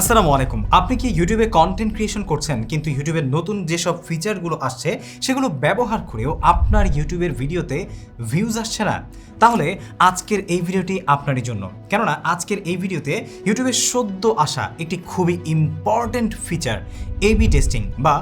আসসালামু আলাইকুম। আপনি কি ইউটিউবে কন্টেন্ট ক্রিয়েশন করছেন, কিন্তু ইউটিউবের নতুন যেসব ফিচারগুলো আসছে, সেগুলো ব্যবহার করেও আপনার ইউটিউবের ভিডিওতে ভিউজ আসছে না? তাহলে আজকের এই ভিডিওটি আপনারই জন্য। কেননা আজকের এই ভিডিওতে ইউটিউবের সদ্য আসা একটি খুবই ইম্পর্ট্যান্ট ফিচার এবি টেস্টিং বা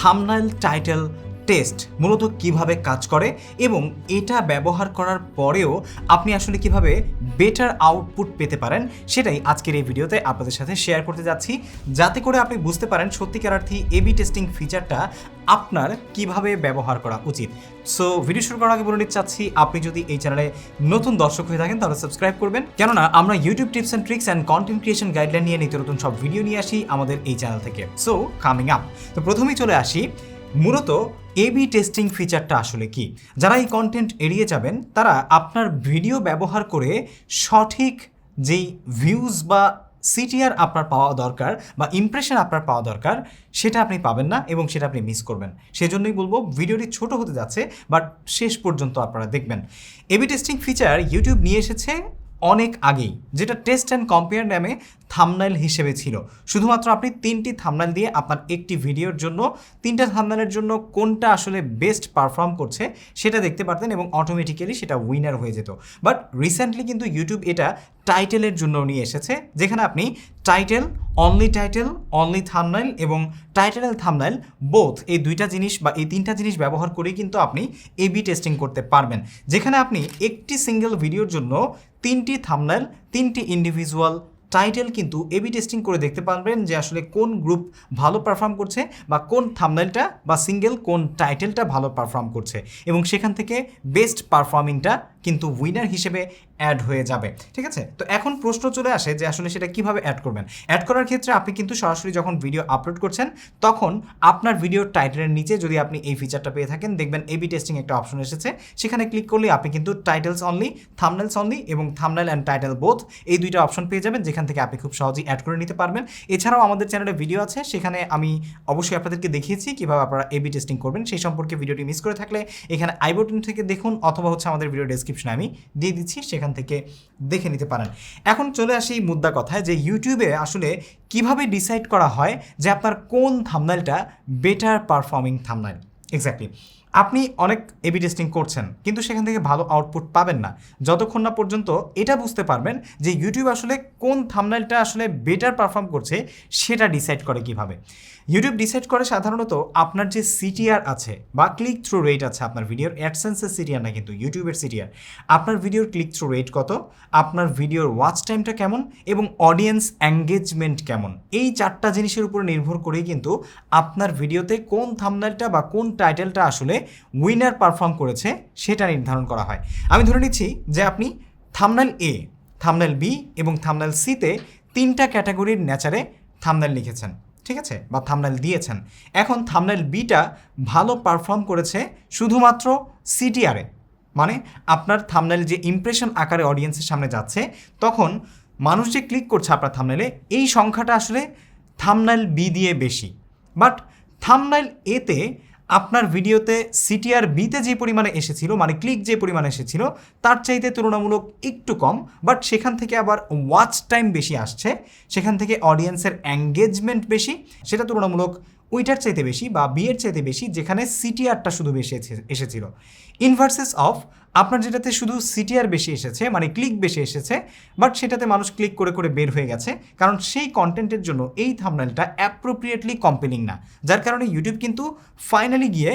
থামনাইল টাইটেল টেস্ট মূলত কীভাবে কাজ করে এবং এটা ব্যবহার করার পরেও আপনি আসলে কীভাবে বেটার আউটপুট পেতে পারেন, সেটাই আজকের এই ভিডিওতে আপনাদের সাথে শেয়ার করতে যাচ্ছি। যাতে করে আপনি বুঝতে পারেন সত্যিকার অর্থে এবি টেস্টিং ফিচারটা আপনার কীভাবে ব্যবহার করা উচিত। সো ভিডিও শুরু করার আগে বলে নিতে চাচ্ছি, আপনি যদি এই চ্যানেলে নতুন দর্শক হয়ে থাকেন তাহলে সাবস্ক্রাইব করবেন। কেননা আমরা YouTube tips and tricks and content creation guideline নিয়ে নিত্য নতুন সব ভিডিও নিয়ে আসি আমাদের এই চ্যানেল থেকে। সো কামিং আপ তো প্রথমেই চলে আসি মূলত এবি টেস্টিং ফিচারটা আসলে কি? যারা এই কন্টেন্ট এড়িয়ে যাবেন, তারা আপনার ভিডিও ব্যবহার করে সঠিক যেই ভিউজ বা সিটিআর আপনার পাওয়া দরকার বা ইমপ্রেশন আপনার পাওয়া দরকার, সেটা আপনি পাবেন না এবং সেটা আপনি মিস করবেন। সেজন্যই বলব ভিডিওটি ছোট হতে যাচ্ছে বাট শেষ পর্যন্ত আপনারা দেখবেন। এবি টেস্টিং ফিচার ইউটিউব নিয়ে এসেছে অনেক আগেই, যেটা টেস্ট অ্যান্ড কম্পেয়ার নামে থামনাইল হিসেবে ছিল। শুধুমাত্র আপনি তিনটি থামনাইল দিয়ে আপনার একটি ভিডিওর জন্য, তিনটা থামনাইলের জন্য কোনটা আসলে বেস্ট পারফর্ম করছে সেটা দেখতে পারতেন এবং অটোমেটিক্যালি সেটা উইনার হয়ে যেত। বাট রিসেন্টলি কিন্তু ইউটিউব এটা টাইটেলের জন্য নিয়ে এসেছে, যেখানে আপনি title only title only thumbnail এবং টাইটেল থামনাইল বোথ এই দুইটা জিনিস বা এই তিনটা জিনিস ব্যবহার করেই কিন্তু আপনি এবি টেস্টিং করতে পারবেন। যেখানে আপনি একটি সিঙ্গেল ভিডিওর জন্য তিনটি থামনাইল তিনটি ইন্ডিভিজুয়াল টাইটেল কিন্তু এবি টেস্টিং করে দেখতে পারবেন যে আসলে কোন গ্রুপ ভালো পারফর্ম করছে বা কোন থামনাইলটা বা সিঙ্গেল কোন টাইটেলটা ভালো পারফর্ম করছে এবং সেখান থেকে বেস্ট পারফর্মিংটা কিন্তু উইনার হিসেবে অ্যাড হয়ে যাবে, ঠিক আছে? তো এখন প্রশ্ন চলে আসে যে আসলে সেটা কীভাবে অ্যাড করবেন? অ্যাড করার ক্ষেত্রে আপনি কিন্তু সরাসরি যখন ভিডিও আপলোড করছেন, তখন আপনার ভিডিওর টাইটেলের নিচে যদি আপনি এই ফিচারটা পেয়ে থাকেন, দেখবেন এবি টেস্টিং একটা অপশন এসেছে। সেখানে ক্লিক করলে আপনি কিন্তু টাইটেলস অনলি থামনেলস অনলি এবং থামনেল অ্যান্ড টাইটেল বোথ এই দুইটা অপশন পেয়ে যাবেন, যেখান থেকে আপনি খুব সহজেই অ্যাড করে নিতে পারবেন। এছাড়াও আমাদের চ্যানেলে ভিডিও আছে, সেখানে আমি অবশ্যই আপনাদেরকে দেখিয়েছি কীভাবে আপনারা এবি টেস্টিং করবেন। সেই সম্পর্কে ভিডিওটি মিস করে থাকলে এখানে আই বটন থেকে দেখুন অথবা হচ্ছে আমাদের ভিডিও ডেসক্রিপশনে আমি দিয়ে দিচ্ছি, সেখান থেকে দেখে নিতে পারেন। এখন চলে আসি মুদ্রা কথায় যে ইউটিউবে আসলে কীভাবে ডিসাইড করা হয় যে আপনার কোন থামনাইলটা বেটার পারফর্মিং থামনাইল এক্স্যাক্টলি আপনি অনেক এবি টেস্টিং করছেন, কিন্তু সেখান থেকে ভালো আউটপুট পাবেন না। যতক্ষণ না পর্যন্ত এটা বুঝতে পারবেন যে ইউটিউব আসলে কোন থামনাইলটা আসলে বেটার পারফর্ম করছে, সেটা ডিসাইড করে কীভাবে। ইউটিউব ডিসাইড করে সাধারণত আপনার যে সিটিআর আছে বা ক্লিক থ্রু রেট আছে আপনার ভিডিওর অ্যাডসেন্সের সিটিআর না কিন্তু ইউটিউবের সিটিআর আপনার ভিডিওর ক্লিক থ্রু রেট কত, আপনার ভিডিওর ওয়াচ টাইমটা কেমন এবং অডিয়েন্স অ্যাঙ্গেজমেন্ট কেমন, এই চারটা জিনিসের উপর নির্ভর করেই কিন্তু আপনার ভিডিওতে কোন থামনাইলটা বা কোন টাইটেলটা আসলে উইনার পারফর্ম করেছে, সেটা নির্ধারণ করা হয়। আমি ধরে নিচ্ছি যে আপনি থামনাইল এ থামনাল বি এবং থামনাইল সিতে তিনটা ক্যাটাগরির ন্যাচারে থামনাইল লিখেছেন, ঠিক আছে? বা থামনাইল দিয়েছেন। এখন থামনাইল বিটা ভালো পারফর্ম করেছে শুধুমাত্র সিটিআরে মানে আপনার থামনাইল যে ইমপ্রেশন আকারে অডিয়েন্সের সামনে যাচ্ছে, তখন মানুষ যে ক্লিক করছে আপনার থামনাইলে এই সংখ্যাটা আসলে থামনাইল বি দিয়ে বেশি। বাট থামনাইল এতে আপনার ভিডিওতে সিটিআর বিতে যে পরিমাণে এসেছিল মানে ক্লিক যে পরিমাণে এসেছিল, তার চাইতে তুলনামূলক একটু কম বাট সেখান থেকে আবার ওয়াচ টাইম বেশি আসছে, সেখান থেকে অডিয়েন্সের অ্যাঙ্গেজমেন্ট বেশি, সেটা তুলনামূলক ওইটার চাইতে বেশি বা বিয়ের চাইতে বেশি যেখানে সিটিআরটা শুধু বেশি এসে- এসেছিল। ইনভার্সেস অফ আপনার যেটাতে শুধু সিটিআর বেশি এসেছে মানে ক্লিক বেশি এসেছে বাট সেটাতে মানুষ ক্লিক করে করে বের হয়ে গেছে, কারণ সেই কন্টেন্টের জন্য এই থামনাইলটা অ্যাপ্রোপ্রিয়েটলি কম্পেলিং না। যার কারণে ইউটিউব কিন্তু ফাইনালি গিয়ে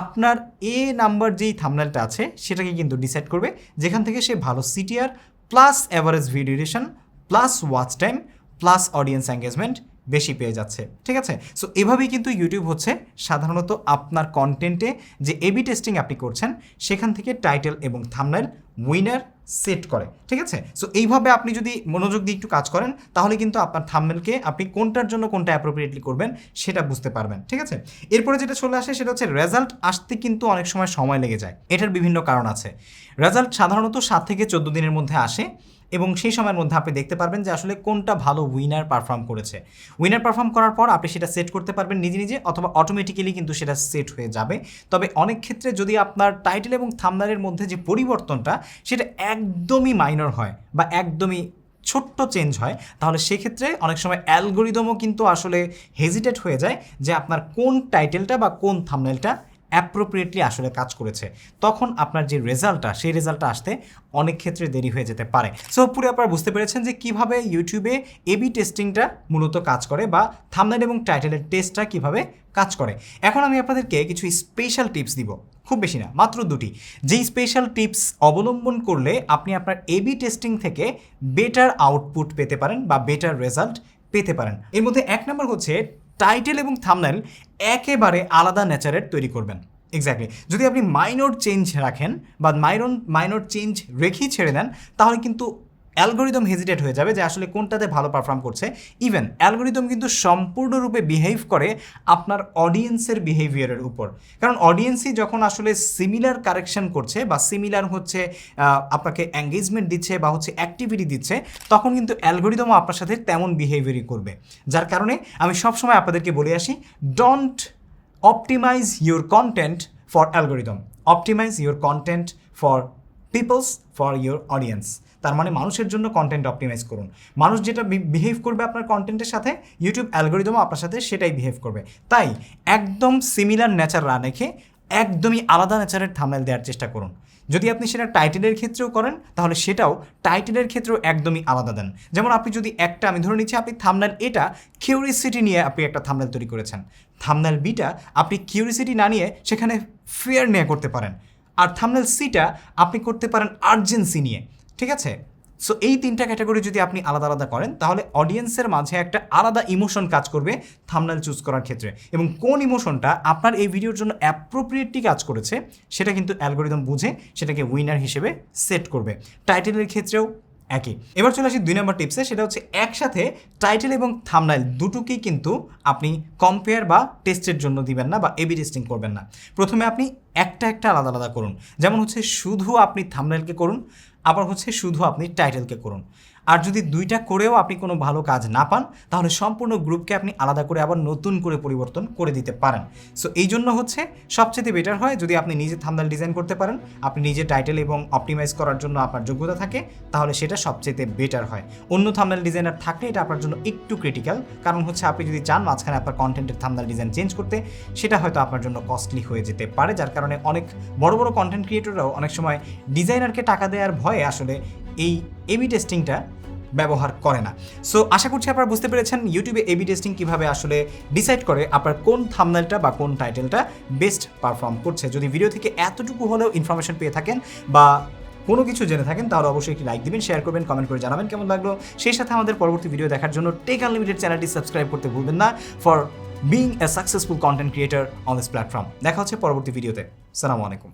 আপনার এ নাম্বার যেই থামনাইলটা আছে, সেটাকে কিন্তু ডিসাইড করবে, যেখান থেকে সে ভালো CTR plus average video duration plus watch time plus audience engagement বেশি পেয়ে যাচ্ছে, ঠিক আছে? সো এভাবেই কিন্তু ইউটিউব হচ্ছে সাধারণত আপনার কন্টেন্টে যে এবি টেস্টিং আপনি করছেন, সেখান থেকে টাইটেল এবং থামনাইল উইনার সেট করে, ঠিক আছে? সো এইভাবে আপনি যদি মনোযোগ দিয়ে একটু কাজ করেন, তাহলে কিন্তু আপনার থামনেলকে আপনি কোনটার জন্য কোনটা অ্যাপ্রোপ্রিয়েটলি করবেন সেটা বুঝতে পারবেন, ঠিক আছে? এরপরে যেটা চলে আসে সেটা হচ্ছে রেজাল্ট আসতে কিন্তু অনেক সময় সময় লেগে যায়। এটার বিভিন্ন কারণ আছে। রেজাল্ট সাধারণত সাত থেকে চোদ্দ দিনের মধ্যে আসে। এবং সেই সময়ের মধ্যে আপনি দেখতে পারবেন যে আসলে কোনটা ভালো উইনার পারফর্ম করেছে। উইনার পারফর্ম করার পর আপনি সেটা সেট করতে পারবেন নিজে নিজে অথবা অটোমেটিক্যালি কিন্তু সেটা সেট হয়ে যাবে। তবে অনেক ক্ষেত্রে যদি আপনার টাইটেল এবং থামনারের মধ্যে যে পরিবর্তনটা সেটা একদমই মাইনর হয় বা একদমই ছোট্ট চেঞ্জ হয়, তাহলে সেক্ষেত্রে অনেক সময় অ্যালগোরিদমও কিন্তু আসলে হেজিটেট হয়ে যায় যে আপনার কোন টাইটেলটা বা কোন থামনেলটা অ্যাপ্রোপ্রিয়েটলি আসলে কাজ করেছে। তখন আপনার যে রেজাল্টটা, সেই রেজাল্টটা আসতে অনেক ক্ষেত্রে দেরি হয়ে যেতে পারে। সো পুরো আপনারা বুঝতে পেরেছেন যে কীভাবে ইউটিউবে এবি টেস্টিংটা মূলত কাজ করে বা থামনেল এবং টাইটেলের টেস্টটা কীভাবে কাজ করে। এখন আমি আপনাদেরকে কিছু স্পেশাল টিপস দিব। খুব বেশি না, মাত্র দুটি। যেই স্পেশাল টিপস অবলম্বন করলে আপনি আপনার এবি টেস্টিং থেকে বেটার আউটপুট পেতে পারেন বা বেটার রেজাল্ট পেতে পারেন। এর মধ্যে এক নম্বর হচ্ছে টাইটেল এবং থামনাইল একেবারে আলাদা নেচারের তৈরি করবেন। এক্স্যাক্টলি যদি আপনি মাইনর চেঞ্জ রাখেন বা মাইনর মাইনর চেঞ্জ রেখেই ছেড়ে দেন, তাহলে কিন্তু অ্যালগোরিদম হেজিটেট হয়ে যাবে যে আসলে কোনটাতে ভালো পারফর্ম করছে। ইভেন অ্যালগোরিদম কিন্তু সম্পূর্ণরূপে বিহেভ করে আপনার অডিয়েন্সের বিহেভিয়ারের উপর। কারণ অডিয়েন্সই যখন আসলে সিমিলার কারেকশন করছে বা সিমিলার হচ্ছে আপনাকে এঙ্গেজমেন্ট দিচ্ছে বা হচ্ছে অ্যাক্টিভিটি দিচ্ছে, তখন কিন্তু অ্যালগোরিদমও আপনার সাথে তেমন বিহেভিয়ারই করবে। যার কারণে আমি সবসময় আপনাদেরকে বলে আসি don't optimize your content for algorithm optimize your content for peoples for your audience তার মানে মানুষের জন্য কন্টেন্ট অপটিমাইজ করুন। মানুষ যেটা বিহেভ করবে আপনার কন্টেন্টের সাথে ইউটিউব অ্যালগোরিদমও আপনার সাথে সেটাই বিহেভ করবে। তাই একদম সিমিলার নেচার না রেখে একদমই আলাদা নেচারের থামনেল দেওয়ার চেষ্টা করুন। যদি আপনি সেটা টাইটেলের ক্ষেত্রেও করেন, তাহলে সেটাও টাইটেলের ক্ষেত্রেও একদমই আলাদা দেন। যেমন আপনি যদি একটা, আমি ধরে নিচ্ছি আপনি থামনেল এটা কিউরিসিটি নিয়ে আপনি একটা থামনেল তৈরি করেছেন। থামনাল বিটা আপনি কিউরিসিটি না নিয়ে সেখানে ফিয়ার নিয়ে করতে পারেন। আর থামনাল সিটা আপনি করতে পারেন আর্জেন্সি নিয়ে। ঠিক আছে? সো এই তিনটা ক্যাটাগরি যদি আপনি আলাদা আলাদা করেন, তাহলে অডিয়েন্সের মাঝে একটা আলাদা ইমোশন কাজ করবে থামনেল চুজ করার ক্ষেত্রে। এবং কোন ইমোশনটা আপনার এই ভিডিওর জন্য অ্যাপ্রোপ্রিয়েটলি কাজ করেছে, সেটা কিন্তু অ্যালগোরিদম বুঝে সেটাকে উইনার হিসেবে সেট করবে। টাইটেলের ক্ষেত্রেও একই। এবার চলে আসি দুই নম্বর টিপসে সেটা হচ্ছে একসাথে টাইটেল এবং থামনাইল দুটোকেই কিন্তু আপনি কম্পেয়ার বা টেস্টের জন্য দিবেন না বা এবি টেস্টিং করবেন না। প্রথমে আপনি একটা একটা আলাদা আলাদা করুন। যেমন হচ্ছে, শুধু আপনি থামনাইলকে করুন আবার হচ্ছে শুধু আপনি টাইটেলকে করুন। আর যদি দুইটা করেও আপনি কোনো ভালো কাজ না পান, তাহলে সম্পূর্ণ গ্রুপকে আপনি আলাদা করে আবার নতুন করে পরিবর্তন করে দিতে পারেন। সো এই জন্য হচ্ছে সবচেয়ে বেটার হয় যদি আপনি নিজে থামদাল ডিজাইন করতে পারেন, আপনি নিজে টাইটেল এবং অপটিমাইজ করার জন্য আপনার যোগ্যতা থাকে, তাহলে সেটা সবচেয়ে বেটার হয়। অন্য থামদাল ডিজাইনার থাকলে এটা আপনার জন্য একটু ক্রিটিক্যাল কারণ হচ্ছে আপনি যদি চান মাঝখানে আপনার কন্টেন্টের থামদাল ডিজাইন চেঞ্জ করতে, সেটা হয়তো আপনার জন্য কস্টলি হয়ে যেতে পারে, যার কারণে অনেক বড় বড় কন্টেন্ট ক্রিয়েটররাও অনেক সময় ডিজাইনারকে টাকা দেওয়ার ভয়ে আসলে এই এবি টেস্টিংটা ব্যবহার করে না। সো আশা করছি আপনারা বুঝতে পেরেছেন ইউটিউবে এবি টেস্টিং কীভাবে আসলে ডিসাইড করে আপনার কোন থামনেলটা বা কোন টাইটেলটা বেস্ট পারফর্ম করছে। যদি ভিডিও থেকে এতটুকু হলেও ইনফরমেশন পেয়ে থাকেন বা কোনো কিছু জেনে থাকেন, তাহলে অবশ্যই একটি লাইক দিবেন শেয়ার করবেন কমেন্ট করে জানাবেন কেমন লাগল। সেই সাথে আমাদের পরবর্তী ভিডিও দেখার জন্য টেক আনলিমিটেড চ্যানেলটি সাবস্ক্রাইব করতে ভুলবেন না for being a successful content creator on this platform দেখা হচ্ছে পরবর্তী ভিডিওতে সালামু আলাইকুম।